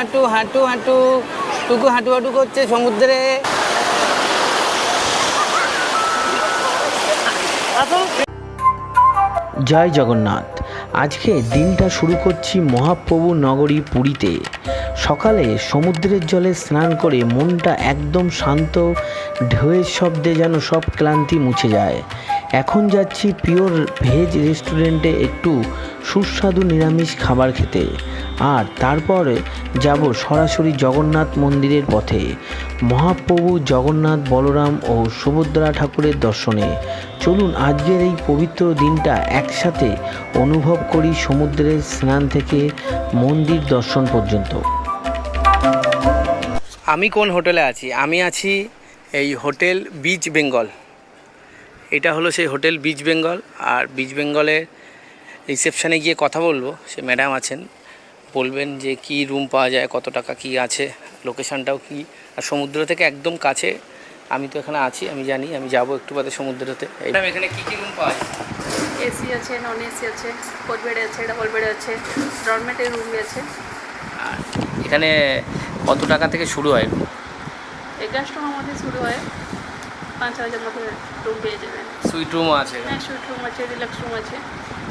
হাঁটু হাঁটু হাঁটু, টুকু হাঁটু হাঁটু করছে সমুদ্রে। জয় জগন্নাথ, আজকে দিনটা শুরু করছি মহাপ্রভু নগরী পুরীতে। সকালে সমুদ্রের জলে স্নান করে মনটা একদম শান্ত, ঢেউয়ের শব্দে যেন সব ক্লান্তি মুছে যায়। এখন যাচ্ছি পিওর ভেজ রেস্টুরেন্টে একটু সুস্বাদু নিরামিষ খাবার খেতে। আর তারপরে যাব সরাসরি জগন্নাথ মন্দিরের পথে। মহাপ্রভু জগন্নাথ বলরাম ও সুভদ্রা ঠাকুরের দর্শনে। চলুন আজকের এই পবিত্র দিনটা একসাথে অনুভব করি সমুদ্রের স্নান থেকে মন্দির দর্শন পর্যন্ত। আমি কোন হোটেলে আছি? আমি আছি এই হোটেল বিচ বেঙ্গল। এটা হলো সেই হোটেল বিচ বেঙ্গল। আর বিচ বেঙ্গলের রিসেপশানে গিয়ে কথা বলব। সে ম্যাডাম আছেন। বলবেন যে কি রুম পাওয়া যায় কত টাকা কি আছে লোকেশানটাও কি? আর সমুদ্র থেকে একদম কাছে আমি তো এখানে আছি আমি জানি আমি যাব একটু বাদে সমুদ্রতে। এখানে কী কী রুম পাওয়া যায়? এসি আছে নন এসি আছে ফোর বেড আছে ডাবল বেড আছে ডরমেটের রুম আছে। আর এখানে কত টাকা থেকে শুরু হয়? এগারোশো টাকার মধ্যে শুরু হয়। পাঁচ হাজার মতো রুম পেয়ে যাবেন। সুইট রুমও আছে। হ্যাঁ সুইট রুম আছে রিল্যাক্স রুম আছে।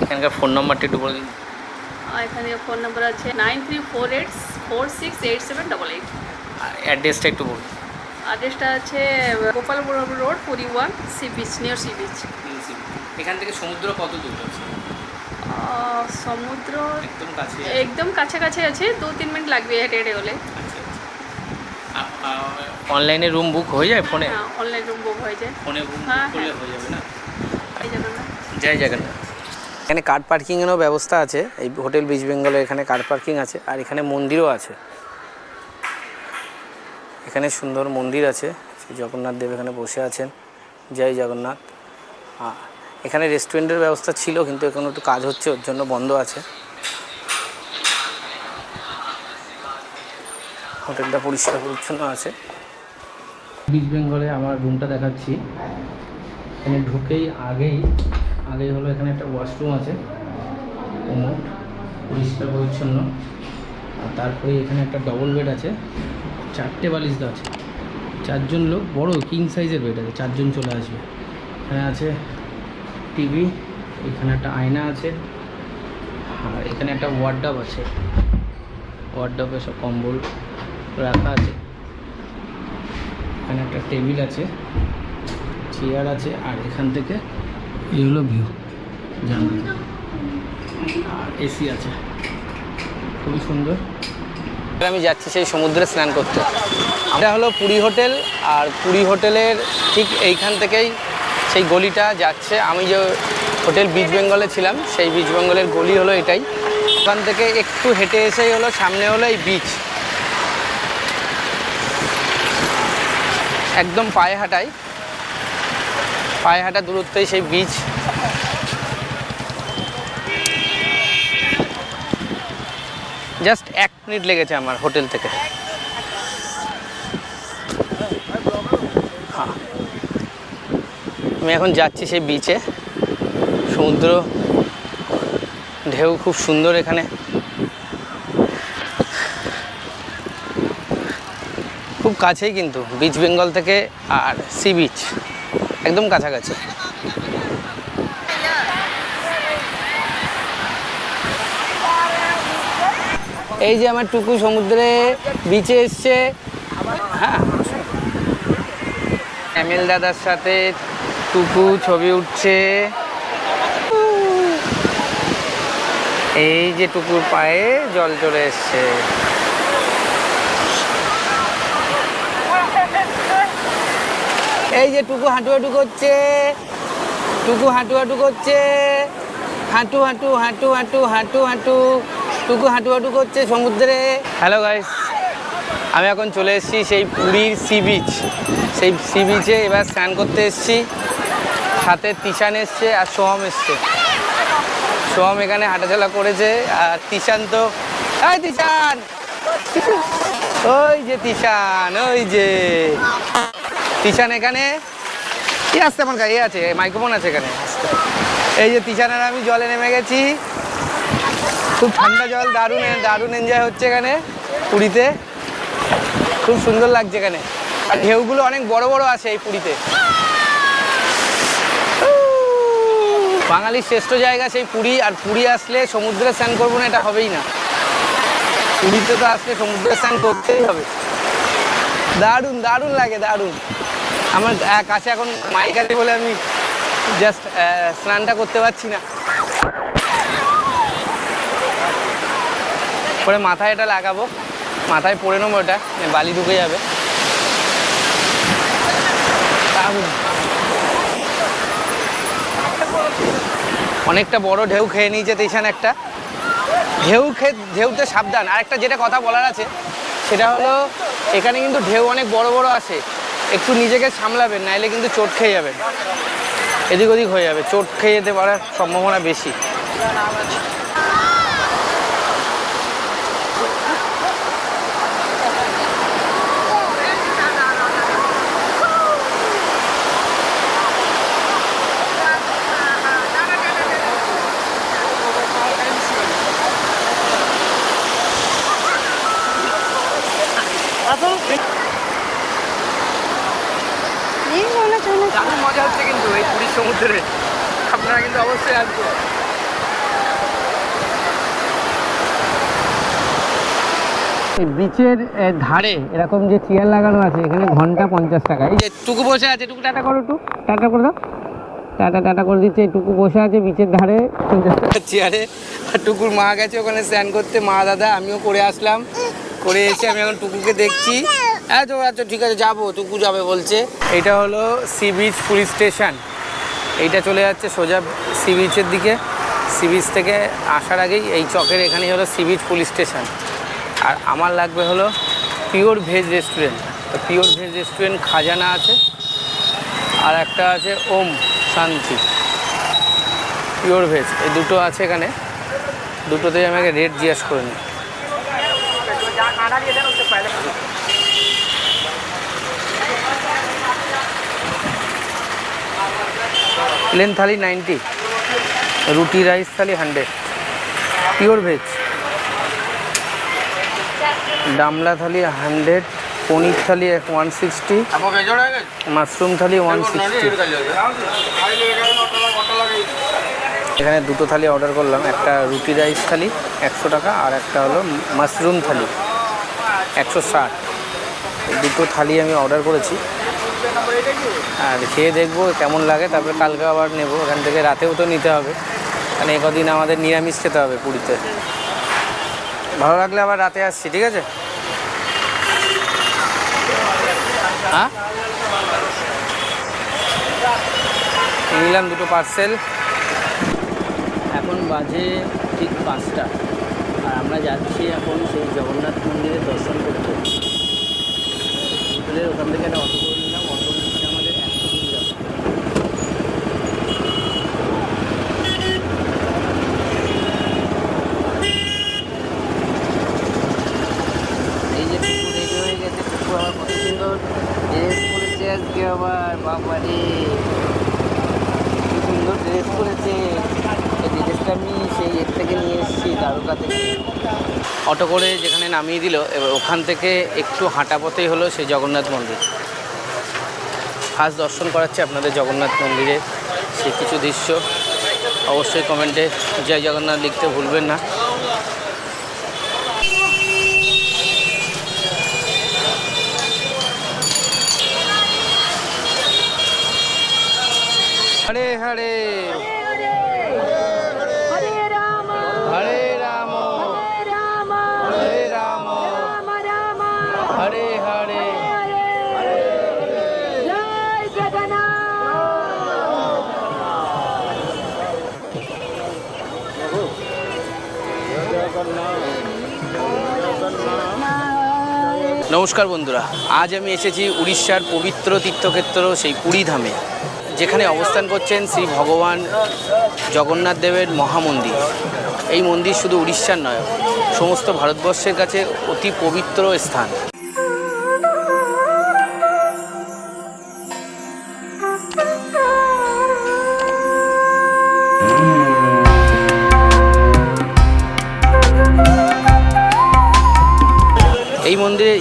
এখানকার ফোন নাম্বারটা একটু বলে দিন। এখানে ফোন নাম্বার আছে nine three four eight four six eight seven double eight আর অ্যাড্রেসটা একটু বলুন। অ্যাড্রেসটা আছে Gopalpur road Puri one sea beach. Near sea beach. এখান থেকে সমুদ্র কত দূর আছে? সমুদ্র একদম কাছে একদম কাছাকাছি আছে দু তিন মিনিট লাগবে হেঁটে হেঁটে হলে অনলাইনে রুম বুক হয়ে যায় ফোনে হ্যাঁ অনলাইন রুম বুক হয়ে যায়। ফোনে বুক হ্যাঁ, করলে হ্যাঁ। হয়ে যাবে না। জয় জগন্নাথ। এখানে কার পার্কিংয়েরও ব্যবস্থা আছে। এই হোটেল বিচ বেঙ্গলে এখানে কার পার্কিং আছে আর এখানে মন্দিরও আছে। এখানে সুন্দর মন্দির আছে। জগন্নাথ দেব এখানে বসে আছেন। জয় জগন্নাথ। এখানে রেস্টুরেন্টের ব্যবস্থা ছিল কিন্তু এখন একটু কাজ হচ্ছে, ওর জন্য বন্ধ আছে। হোটেলটা পরিষ্কার পরিচ্ছন্ন আছে। বিচ বেঙ্গলে আমার রুমটা দেখাচ্ছি। এখানে ঢুকেই আগেই আগেই হলো এখানে একটা ওয়াশরুম আছে। কোমোড পরিষ্কার, পরিচ্ছন্ন। আর তারপরে এখানে একটা ডবল বেড আছে। চারটে বালিশ দেওয়া আছে। চারজন লোক, বড় কিং সাইজের বেড আছে। চারজন চলে আসবে। এখানে আছে টিভি এখানে একটা আয়না আছে। আর এখানে একটা ওয়ার্ডাব আছে। ওয়ার্ডাবে সব কম্বল রাখা আছে। এখানে একটা টেবিল আছে। চেয়ার আছে। আর এখান থেকে এই হলো ভিউ জানলা আর এসি আছে। খুবই সুন্দর। আমি যাচ্ছি সেই সমুদ্রে স্নান করতে। এটা হলো পুরী হোটেল, আর পুরী হোটেলের ঠিক এইখান থেকেই সেই গলিটা যাচ্ছে। আমি যে হোটেল বিচ বেঙ্গলে ছিলাম, সেই বিচ বেঙ্গলের গলি হলো এটাই। ওখান থেকে একটু হেঁটে এসেই হলো, সামনে হলো এই বিচ একদম পায়ে হাঁটাই। পায়ে হাঁটা দূরত্বেই সেই বিচ জাস্ট এক মিনিট লেগেছে আমার হোটেল থেকে। হ্যাঁ। আমি এখন যাচ্ছি সেই বিচে সমুদ্র, ঢেউ খুব সুন্দর এখানে। খুব কাছেই কিন্তু বিচ বেঙ্গল থেকে আর সি বিচ একদম কাছাকাছি। এই যে আমার টুকু সমুদ্রে বিচে এসছে। হ্যাঁ। দাদার সাথে টুকু ছবি উঠছে। এই যে টুকুর পায়ে জল চলে এসছে। এই যে টুকু হাঁটু হাঁটু করছে, টুকু হাঁটু হাঁটু করছে, হাঁটু হাঁটু হাঁটু হাঁটু হাঁটু হাঁটু, টুকু হাঁটু হাঁটু করছে সমুদ্রে। হ্যালো গাইস আমি এখন চলে এসেছি সেই পুরীর সি বিচ সেই সি বিচে এবার স্নান করতে এসেছি। সাথে তিশান এসছে আর সোহম এসছে। সোহম এখানে হাঁটাচলা করেছে আর তিশান তো, এই তিশান! ওই যে তিশান, ওই যে। তিশান এখানে? কি আসছে আমার গাড়ি আছে মাইক্রোফোন আছে এখানে। এই যে তিশানের আমি জলে নেমে গেছি। খুব ঠান্ডা জল, দারুণ দারুণ এনজয় হচ্ছে এখানে পুরীতে। খুব সুন্দর লাগছে এখানে। আর ঢেউগুলো অনেক বড় বড় আছে এই পুরীতে। বাঙালির শ্রেষ্ঠ জায়গা সেই পুরী, আর পুরী আসলে সমুদ্রে স্নান করব না, এটা হবেই না। পুরীতে তো আসলে সমুদ্রে স্নান করতেই হবে। দারুণ দারুণ লাগে, দারুণ। আমার কাছে এখন মাইক আছে বলে আমি জাস্ট স্নানটা করতে পারছি না। পরে মাথায় এটা লাগাবো। মাথায় পরে নেব এটা বালি ঢুকে যাবে। অনেকটা বড় ঢেউ খেয়ে নিয়েছে তেইশান একটা। ঢেউ খেয়ে ঢেউতে সাবধান। আর একটা যেটা কথা বলার আছে, সেটা হলো, এখানে কিন্তু ঢেউ অনেক বড় বড় আসে। একটু নিজেকে সামলাবেন, নাইলে কিন্তু চোট খেয়ে যাবেন। এদিক ওদিক হয়ে যাবে, চোট খেয়ে যেতে পারার সম্ভাবনা বেশি। দারুণ মজা হচ্ছে কিন্তু এই পুরীর সমুদ্রে। আপনারা কিন্তু অবশ্যই আসবেন। এই বিচের ধারে এরকম যে চেয়ার লাগানো আছে এখানে ঘণ্টা পঞ্চাশ টাকা। এই যে টুকু বসে আছে টুকু টাটা করো টু টাটা করে দাও। টাটা টাটা করে দিচ্ছে টুকু বসে আছে বিচের ধারে। পঞ্চাশ টাকা চেয়ারে আর টুকুর মা গেছে ওখানে স্নান করতে। মা দাদা আমিও করে আসলাম। করে এসে আমি এখন টুকুকে দেখছি। আচ্ছা আচ্ছা ঠিক আছে, যাব, টুকু যাবে বলছে। এটা হলো সি বিচ পুলিশ স্টেশন। এইটা চলে যাচ্ছে সোজা সি বিচের দিকে। সি বিচ থেকে আসার আগেই এই চকের এখানেই হলো সি বিচ পুলিশ স্টেশন। আর আমার লাগবে হলো পিওর ভেজ রেস্টুরেন্ট। তো পিওর ভেজ রেস্টুরেন্ট খাজানা আছে, আর একটা আছে ওম শান্তি। পিওর ভেজ, এই দুটো আছে এখানে। দুটোতেই আমাকে রেট জিজ্ঞেস করে নিই। Plain thali ninety roti rice thali hundred pure veg. ডামলা thali hundred paneer thali one sixty mushroom thali one sixty. এখানে দুটো থালি অর্ডার করলাম একটা রুটি রাইস থালি একশো টাকা আর একটা হলো মাশরুম থালি একশো ষাট। দুটো থালি আমি অর্ডার করেছি। আর খেয়ে দেখব কেমন লাগে, তারপরে কালকে আবার নেব। ওখান থেকে রাতেও তো নিতে হবে। কারণ এ কদিন আমাদের নিরামিষ খেতে হবে পুরীতে। ভালো লাগলে আবার রাতে আসছি, ঠিক আছে? হ্যাঁ? নিলাম দুটো পার্সেল এখন বাজে ঠিক পাঁচটা। আর আমরা যাচ্ছি এখন সেই জগন্নাথ মন্দিরের দর্শন করতে। ওখান থেকে একটা অটো করে নিলাম অটো নিচ্ছে আমাদের একশো কুড়ি টাকা এই যে কুকুর রেডি হয়ে গেছে কুকুর আবার কত সুন্দর ড্রেস পরেছে আজকে আবার বাবারে কি সুন্দর ড্রেস পরেছে এই ড্রেসটা আমি সেই এর থেকে নিয়ে এসেছি দ্বারকা থেকে অটো করে যেখানে নামিয়ে দিল, এবার ওখান থেকে একটু হাঁটা পথেই হলো সেই জগন্নাথ মন্দির। ফার্স্ট দর্শন করাচ্ছে আপনাদের জগন্নাথ মন্দিরে। সে কিছু দৃশ্য অবশ্যই কমেন্টে জয় জগন্নাথ লিখতে ভুলবেন না। হরে হরে! নমস্কার বন্ধুরা, আজ আমি এসেছি উড়িষ্যার পবিত্র তীর্থক্ষেত্র সেই পুরী ধামে যেখানে অবস্থান করছেন শ্রী ভগবান জগন্নাথ দেবের মহামন্দির। এই মন্দির শুধু উড়িষ্যার নয়, সমস্ত ভারতবর্ষের কাছে অতি পবিত্র স্থান।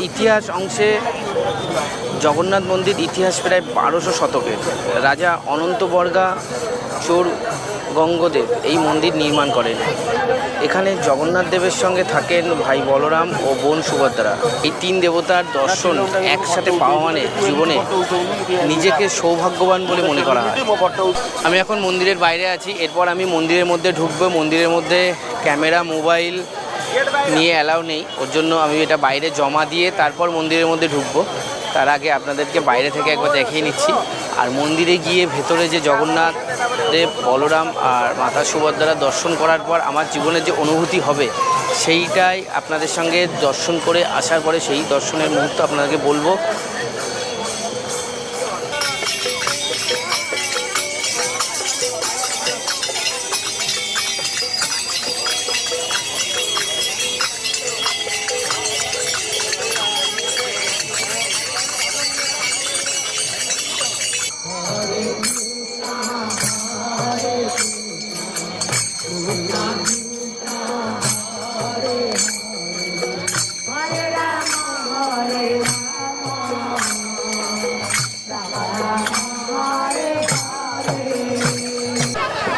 ইতিহাস অংশে জগন্নাথ মন্দির ইতিহাস প্রায় বারোশো শতকের। রাজা অনন্ত বর্গা চোর গঙ্গদেব এই মন্দির নির্মাণ করেন। এখানে জগন্নাথ দেবের সঙ্গে থাকেন ভাই বলরাম ও বোন সুভদ্রা। এই তিন দেবতার দর্শন একসাথে পাওয়া মানে জীবনে নিজেকে সৌভাগ্যবান বলে মনে করা হয়। আমি এখন মন্দিরের বাইরে আছি। এরপর আমি মন্দিরের মধ্যে ঢুকবো। মন্দিরের মধ্যে ক্যামেরা, মোবাইল নিয়ে অ্যালাউ নেই। ওর জন্য আমি এটা বাইরে জমা দিয়ে তারপর মন্দিরের মধ্যে ঢুকবো। তার আগে আপনাদেরকে বাইরে থেকে একবার দেখিয়ে নিচ্ছি। আর মন্দিরে গিয়ে ভেতরে যে জগন্নাথ, দেব, বলরাম আর মাতা সুভদ্রার দর্শন করার পর আমার জীবনের যে অনুভূতি হবে, সেইটাই আপনাদের সঙ্গে দর্শন করে আসার পরে সেই দর্শনের মুহূর্ত আপনাদেরকে বলব।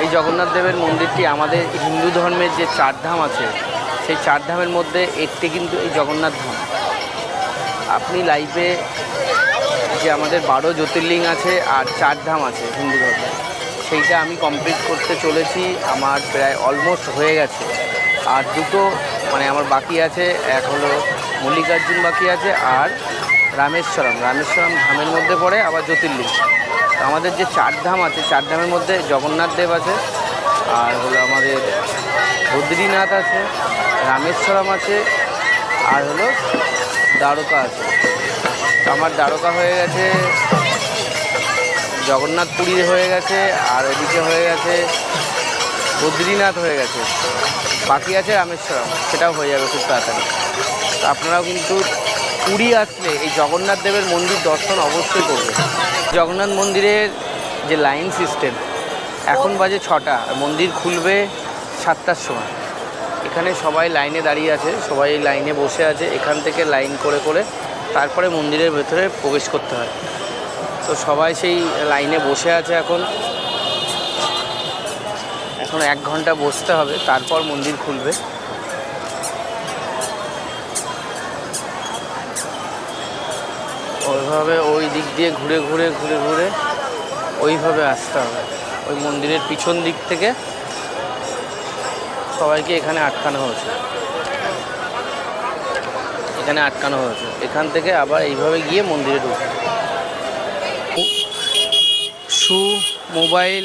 এই জগন্নাথ দেবের মন্দিরটি আমাদের হিন্দু ধর্মের যে চার ধাম আছে, সেই চার ধামের মধ্যে একটি কিন্তু এই জগন্নাথ ধাম। আপনি লাইফে যে আমাদের বারো জ্যোতির্লিং আছে আর চার ধাম আছে হিন্দু ধর্মে, সেইটা আমি কমপ্লিট করতে চলেছি। আমার প্রায় অলমোস্ট হয়ে গেছে। আর দুটো মানে আমার বাকি আছে, এক হলো মল্লিকার্জুন বাকি আছে আর রামেশ্বরম। রামেশ্বরম ধামের মধ্যে পড়ে আবার জ্যোতির্লিঙ্গ আমাদের যে চার ধাম আছে, চার ধামের মধ্যে জগন্নাথ দেব আছে, আর হলো আমাদের বদ্রীনাথ আছে, রামেশ্বরম আছে, আর হলো দ্বারকা আছে। আমার দ্বারকা হয়ে গেছে, জগন্নাথ পুরী হয়ে গেছে, আর এদিকে হয়ে গেছে বদ্রীনাথ হয়ে গেছে। বাকি আছে রামেশ্বরম, সেটাও হয়ে যাবে খুব তাড়াতাড়ি। আপনারাও কিন্তু পুরী আসলে এই জগন্নাথ দেবের মন্দির দর্শন অবশ্যই করবেন। জগন্নাথ মন্দিরের যে লাইন সিস্টেম এখন বাজে ছটা মন্দির খুলবে সাতটার সময়। এখানে সবাই লাইনে দাঁড়িয়ে আছে, সবাই লাইনে বসে আছে, এখান থেকে লাইন করে করে তারপরে মন্দিরের ভেতরে প্রবেশ করতে হয়। তো সবাই সেই লাইনে বসে আছে এখন। এখন এক ঘণ্টা বসতে হবে, তারপর মন্দির খুলবে। ওইভাবে ওই দিক দিয়ে ঘুরে ঘুরে ঘুরে ঘুরে ওইভাবে আসতে হবে। ওই মন্দিরের পিছন দিক থেকে সবাইকে এখানে আটকানো হয়েছে। এখানে আটকানো হয়েছে। এখান থেকে আবার এইভাবে গিয়ে মন্দিরে ঢুকবে। শু মোবাইল,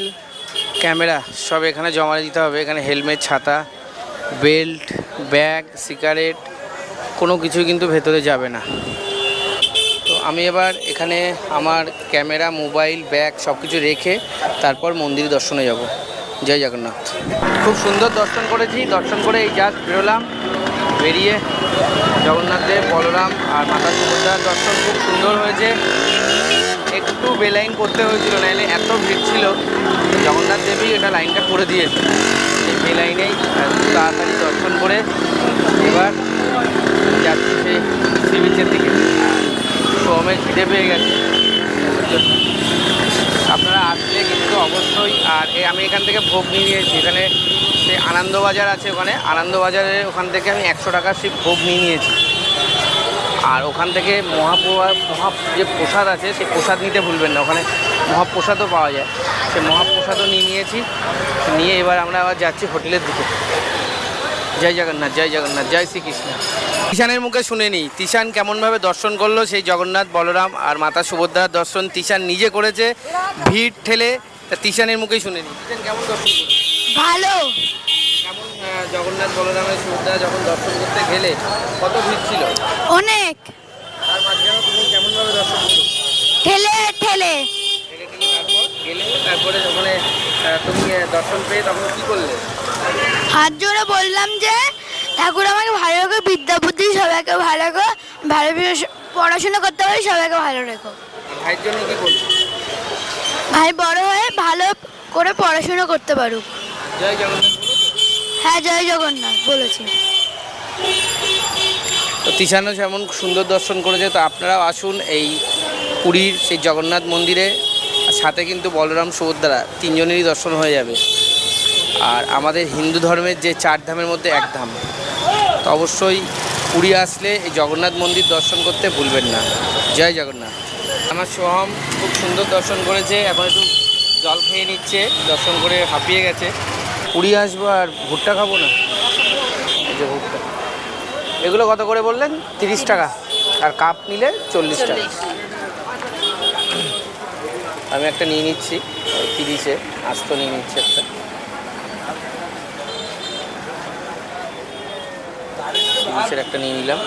ক্যামেরা সব এখানে জমা দিতে হবে। এখানে হেলমেট, ছাতা, বেল্ট, ব্যাগ, সিগারেট কোনো কিছুই কিন্তু ভেতরে যাবে না। আমি এবার এখানে আমার ক্যামেরা, মোবাইল, ব্যাগ সব কিছু রেখে তারপর মন্দির দর্শনে যাব। জয় জগন্নাথ। খুব সুন্দর দর্শন করেছি। দর্শন করে এই জাস্ট বেরোলাম। বেরিয়ে জগন্নাথ দেব, বলরাম আর মাতা সুভদ্রার দর্শন খুব সুন্দর হয়েছে। একটু বেলাইন করতে হয়েছিল, নাহলে এত ভিড় ছিল। জগন্নাথ দেবী এটা লাইনটা করে দিয়েছে। এই বেলাইনেই তাড়াতাড়ি দর্শন করে এবার যাচ্ছি সেই সি বিচের দিকে। সোমের খিদে পেয়ে গেছে। আপনারা আসলে কিন্তু অবশ্যই, আর আমি এখান থেকে ভোগ নিয়ে নিয়েছি। এখানে সেই আনন্দবাজার আছে ওখানে। আনন্দবাজারে ওখান থেকে আমি একশো টাকার সেই ভোগ নিয়ে নিয়েছি। আর ওখান থেকে মহাপ্রভা, মহা যে প্রসাদ আছে সেই প্রসাদ নিতে ভুলবেন না। ওখানে মহাপ্রসাদও পাওয়া যায়। সেই মহাপ্রসাদও নিয়ে নিয়েছি। নিয়ে এবার আমরা আবার যাচ্ছি হোটেলের দিকে। জয় জগন্নাথ জয় জগন্নাথ জয় শ্রীকৃষ্ণ। তিশানের মুখে শুনে নিই। তিশান কেমনভাবে দর্শন করল সেই জগন্নাথ বলরাম আর মাতা সুভদ্রার দর্শন তিশান নিজে করেছে। ভিড় ঠেলে তা তিশানের মুখেই শুনে নিই। তিশান কেমন দর্শন করল? ভালো। কেমন আহ, জগন্নাথ বলরামের সুভদ্রা যখন দর্শন করতে গেলে কত ভিড় ছিল? অনেক। তার মাঝখানে তুমি কেমনভাবে দর্শন করল? ঠেলে ঠেলে। ঠেলে ঠেলে তারপর? গেলে তারপরে ওখানে আহ, তুমি আহ, দর্শন পেয়ে তখন কী করলে? হাত জোড়ে বললাম যে ঠাকুর আমাকে ভালো রেখো বিদ্যা বুদ্ধি সবাইকে ভালো রেখো ভালো পড়াশোনা করতে পারি সবাইকে ভালো রেখো। ভাইয়ের জন্য কী করলে ভাই বড় হয়ে ভালো করে পড়াশোনা করতে পারুক। জয় জগন্নাথ হ্যাঁ জয় জগন্নাথ বলেছি। তো তিশানো যেমন সুন্দর দর্শন করেছে তো আপনারাও আসুন এই পুরীর সেই জগন্নাথ মন্দিরে। সাথে কিন্তু বলরাম সুভদ্রা তিনজনেরই দর্শন হয়ে যাবে। আর আমাদের হিন্দু ধর্মের যে চার ধামের মধ্যে এক ধাম তো অবশ্যই পুরী আসলে এই জগন্নাথ মন্দির দর্শন করতে ভুলবেন না। জয় জগন্নাথ। আমার সোহম খুব সুন্দর দর্শন করেছে এখন একটু জল খেয়ে নিচ্ছে দর্শন করে হাঁপিয়ে গেছে। পুরী আসব আর ভুট্টা খাব না? এই যে ভুট্টা। এগুলো কত করে বললেন? তিরিশ টাকা। আর কাপ নিলে চল্লিশ টাকা। আমি একটা নিয়ে নিচ্ছি তিরিশে আস্ত নিয়ে নিচ্ছি একটা। তিরিশের একটা নিয়ে নিলাম।